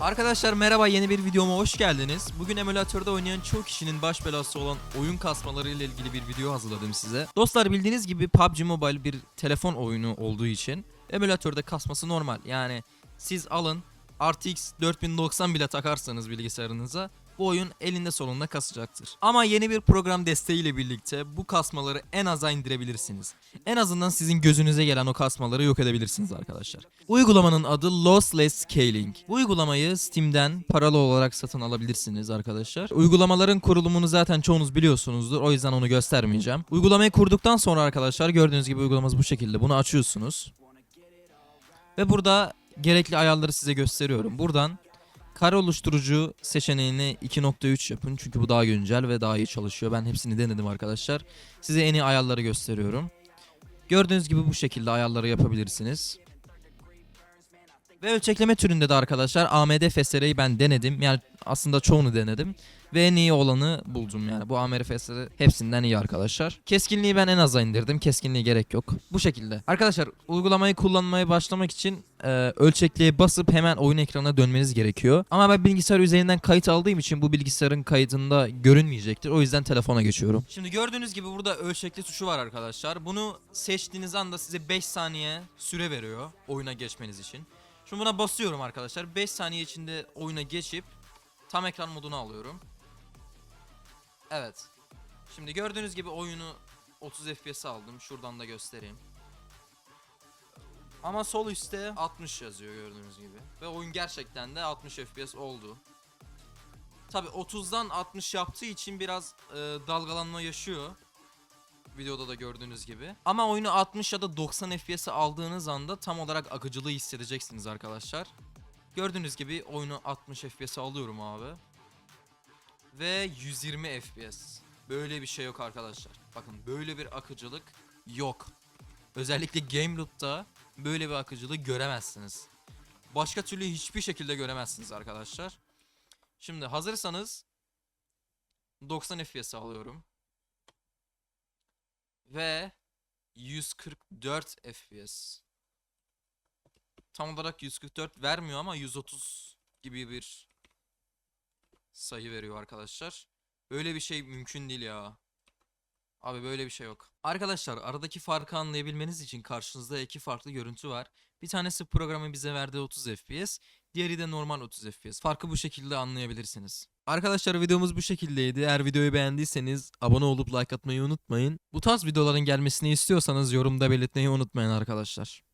Arkadaşlar merhaba yeni bir videoma hoş geldiniz. Bugün emülatörde oynayan çoğu kişinin baş belası olan oyun kasmaları ile ilgili bir video hazırladım size. Dostlar bildiğiniz gibi PUBG Mobile bir telefon oyunu olduğu için emülatörde kasması normal. Yani siz alın RTX 4090 bile takarsanız bilgisayarınıza bu oyun elinde sonunda kasacaktır. Ama yeni bir program desteğiyle birlikte bu kasmaları en aza indirebilirsiniz. En azından sizin gözünüze gelen o kasmaları yok edebilirsiniz arkadaşlar. Uygulamanın adı Lossless Scaling. Bu uygulamayı Steam'den paralı olarak satın alabilirsiniz arkadaşlar. Uygulamaların kurulumunu zaten çoğunuz biliyorsunuzdur. O yüzden onu göstermeyeceğim. Uygulamayı kurduktan sonra arkadaşlar gördüğünüz gibi uygulamamız bu şekilde. Bunu açıyorsunuz. Ve burada gerekli ayarları size gösteriyorum. Buradan kare oluşturucu seçeneğini 2.3 yapın. Çünkü bu daha güncel ve daha iyi çalışıyor. Ben hepsini denedim arkadaşlar. Size en iyi ayarları gösteriyorum. Gördüğünüz gibi bu şekilde ayarları yapabilirsiniz. Ve ölçekleme türünde de arkadaşlar AMD FSR'yi ben denedim. Yani aslında çoğunu denedim. Ve en iyi olanı buldum yani. Bu FSR hepsinden iyi arkadaşlar. Keskinliği ben en aza indirdim. Keskinliğe gerek yok. Bu şekilde. Arkadaşlar uygulamayı kullanmaya başlamak için e, ölçekliğe basıp hemen oyun ekranına dönmeniz gerekiyor. Ama ben bilgisayar üzerinden kayıt aldığım için bu bilgisayarın kaydında görünmeyecektir. O yüzden telefona geçiyorum. Şimdi gördüğünüz gibi burada ölçekli tuşu var arkadaşlar. Bunu seçtiğiniz anda size 5 saniye süre veriyor oyuna geçmeniz için. Şimdi buna basıyorum arkadaşlar. 5 saniye içinde oyuna geçip tam ekran modunu alıyorum. Evet. Şimdi gördüğünüz gibi oyunu 30 FPS aldım. Şuradan da göstereyim. Ama sol üstte 60 yazıyor gördüğünüz gibi. Ve oyun gerçekten de 60 FPS oldu. Tabi 30'dan 60 yaptığı için biraz e, dalgalanma yaşıyor. Videoda da gördüğünüz gibi. Ama oyunu 60 ya da 90 FPS'e aldığınız anda tam olarak akıcılığı hissedeceksiniz arkadaşlar. Gördüğünüz gibi oyunu 60 FPS'e alıyorum abi. Ve 120 FPS. Böyle bir şey yok arkadaşlar. Bakın böyle bir akıcılık yok. Özellikle Game Loop'ta böyle bir akıcılığı göremezsiniz. Başka türlü hiçbir şekilde göremezsiniz arkadaşlar. Şimdi hazırsanız 90 FPS alıyorum. Ve 144 FPS. Tam olarak 144 vermiyor ama 130 gibi bir sayı veriyor arkadaşlar. Böyle bir şey mümkün değil ya. Abi böyle bir şey yok. Arkadaşlar aradaki farkı anlayabilmeniz için karşınızda iki farklı görüntü var. Bir tanesi programın bize verdiği 30 FPS, diğeri de normal 30 FPS. Farkı bu şekilde anlayabilirsiniz. Arkadaşlar videomuz bu şekildeydi. Eğer videoyu beğendiyseniz abone olup like atmayı unutmayın. Bu tarz videoların gelmesini istiyorsanız yorumda belirtmeyi unutmayın arkadaşlar.